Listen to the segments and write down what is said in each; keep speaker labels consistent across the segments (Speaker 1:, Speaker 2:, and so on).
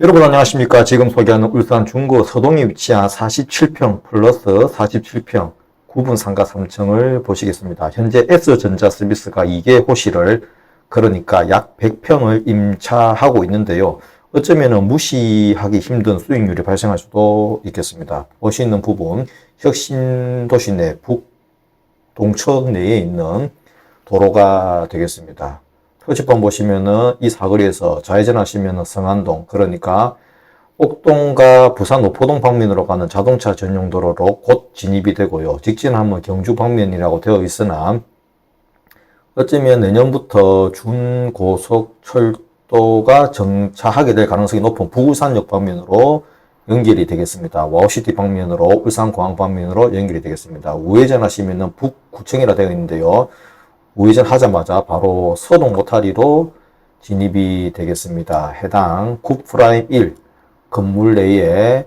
Speaker 1: 여러분 안녕하십니까. 지금 소개하는 울산 중구 서동에 위치한 47평 플러스 47평 구분 상가 3층을 보시겠습니다. 현재 S전자 서비스가 2개 호실을 그러니까 약 100평을 임차하고 있는데요. 어쩌면 무시하기 힘든 수익률이 발생할 수도 있겠습니다. 보시는 부분 혁신도시 내 북 동천 내에 있는 도로가 되겠습니다. 표지판 보시면은 이 사거리에서 좌회전 하시면은 성안동 그러니까 옥동과 부산 노포동 방면으로 가는 자동차 전용 도로로 곧 진입이 되고요. 직진하면 경주 방면이라고 되어 있으나 어쩌면 내년부터 준고속철도가 정차하게 될 가능성이 높은 부울산역 방면으로 연결이 되겠습니다. 와우시티 방면으로 울산공항 방면으로 연결이 되겠습니다. 우회전 하시면은 북구청이라 되어 있는데요. 우회전 하자마자 바로 서동 로타리로 진입이 되겠습니다. 해당 굿프라임 1 건물 내에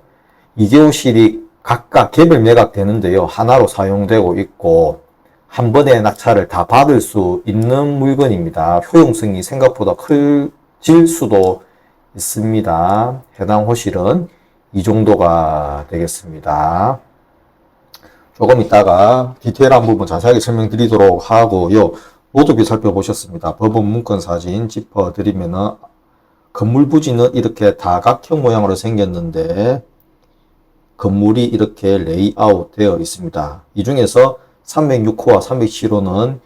Speaker 1: 2개호실이 각각 개별 매각 되는데요. 하나로 사용되고 있고 한 번에 낙찰을 다 받을 수 있는 물건입니다. 효용성이 생각보다 클질 수도 있습니다. 해당 호실은 이 정도가 되겠습니다. 조금 있다가 디테일한 부분 자세하게 설명드리도록 하고요. 로드뷰 살펴보셨습니다. 법원 문건 사진 짚어드리면은 건물 부지는 이렇게 다각형 모양으로 생겼는데 건물이 이렇게 레이아웃 되어 있습니다. 이 중에서 306호와 307호는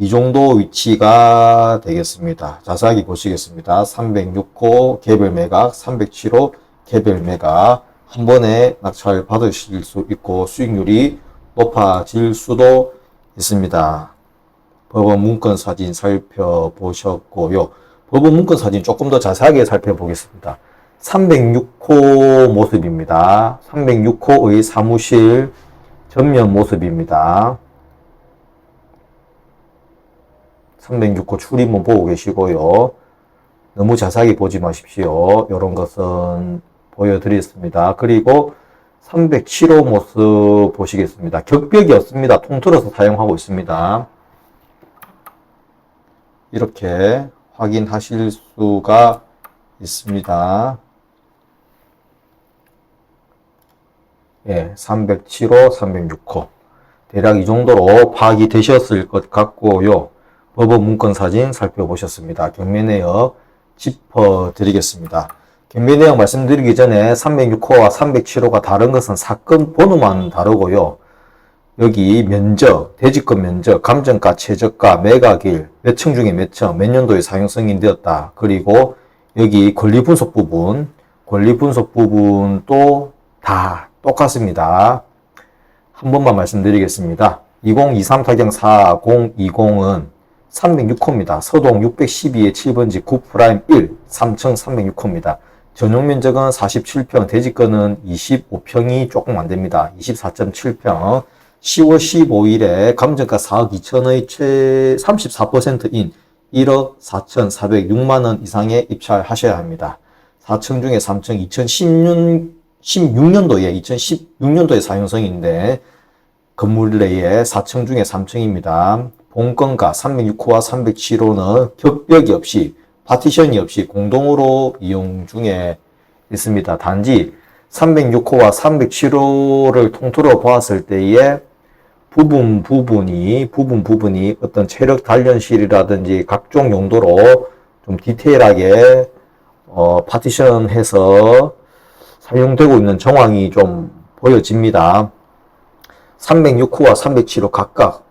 Speaker 1: 이 정도 위치가 되겠습니다. 자세하게 보시겠습니다. 306호 개별 매각, 307호 개별 매각 한 번에 낙찰 받으실 수 있고 수익률이 높아질 수도 있습니다. 법원 문건 사진 살펴보셨고요. 법원 문건 사진 조금 더 자세하게 살펴보겠습니다. 306호 모습입니다. 306호의 사무실 전면 모습입니다. 306호 출입문 보고 계시고요. 너무 자세하게 보지 마십시오. 이런 것은 보여드리겠습니다. 그리고 307호 모습 보시겠습니다. 격벽이 없습니다. 통틀어서 사용하고 있습니다. 이렇게 확인하실 수가 있습니다. 예, 307호, 306호. 대략 이 정도로 파악이 되셨을 것 같고요. 법원 문건 사진 살펴보셨습니다. 경매 내역 짚어드리겠습니다. 경매 내용 말씀드리기 전에 306호와 307호가 다른 것은 사건 번호만 다르고요. 여기 면적, 대지권 면적, 감정가, 최저가, 매각일, 몇 층 중에 몇 층, 몇 년도에 사용 승인 되었다. 그리고 여기 권리 분석 부분, 권리 분석 부분도 다 똑같습니다. 한 번만 말씀드리겠습니다. 2023 타경 4020은 306호입니다. 서동 612의 7번지 9프라임 1, 3층 306호입니다. 전용 면적은 47평, 대지권은 25평이 조금 안 됩니다. 24.7평. 10월 15일에 감정가 4억 2천의 최 34%인 1억 4,406만 원 이상에 입찰하셔야 합니다. 4층 중에 3층 2016, 16년도에 2016년도에 사용성인데 건물 내에 4층 중에 3층입니다. 본건가 306호와 307호는 격벽이 없이 파티션이 없이 공동으로 이용 중에 있습니다. 단지 306호와 307호를 통틀어 보았을 때에 부분 부분이 부분 부분이 어떤 체력 단련실이라든지 각종 용도로 좀 디테일하게 어, 파티션해서 사용되고 있는 정황이 좀 보여집니다. 306호와 307호 각각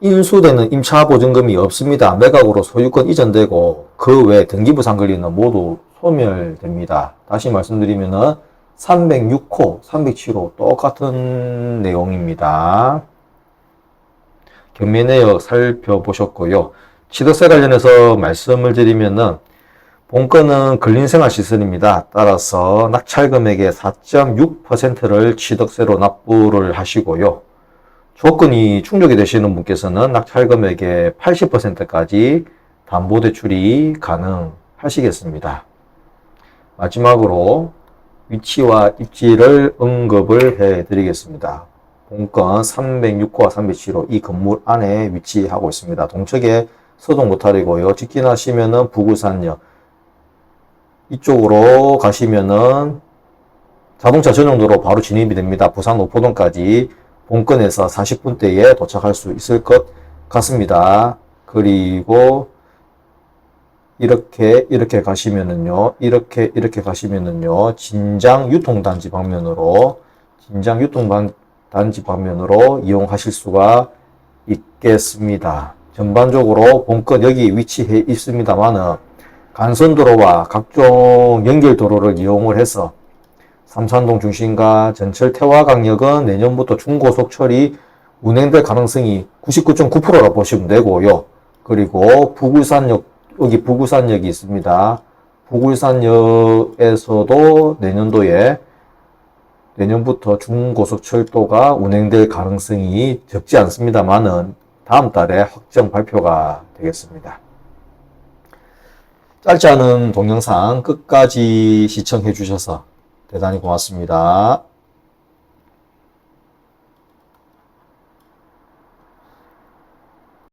Speaker 1: 인수되는 임차 보증금이 없습니다. 매각으로 소유권 이전되고 그 외 등기부상 권리는 모두 소멸됩니다. 다시 말씀드리면은 306호, 307호 똑같은 내용입니다. 경매 내역 살펴보셨고요. 취득세 관련해서 말씀을 드리면은 본건은 근린생활시설입니다. 따라서 낙찰 금액의 4.6%를 취득세로 납부를 하시고요. 조건이 충족이 되시는 분께서는 낙찰 금액의 80%까지 담보 대출이 가능하시겠습니다. 마지막으로 위치와 입지를 언급을 해 드리겠습니다. 본건 306호와 307호 이 건물 안에 위치하고 있습니다. 동쪽에 서동 로타리고요. 직진하시면은 부구산역 이쪽으로 가시면은 자동차 전용도로 바로 진입이 됩니다. 부산 오포동까지 본건에서 40분대에 도착할 수 있을 것 같습니다. 그리고 이렇게 이렇게 가시면은요. 이렇게 이렇게 가시면은요. 진장 유통단지 방면으로 진장 유통단지 방면으로 이용하실 수가 있겠습니다. 전반적으로 본건 여기 위치해 있습니다만은 간선도로와 각종 연결도로를 이용을 해서 삼산동 중심과 전철 태화강역은 내년부터 중고속철이 운행될 가능성이 99.9%라 보시면 되고요. 그리고 부굴산역, 여기 부굴산역이 있습니다. 부굴산역에서도 내년도에 내년부터 중고속철도가 운행될 가능성이 적지 않습니다만은 다음 달에 확정 발표가 되겠습니다. 짧지 않은 동영상 끝까지 시청해 주셔서 대단히 고맙습니다.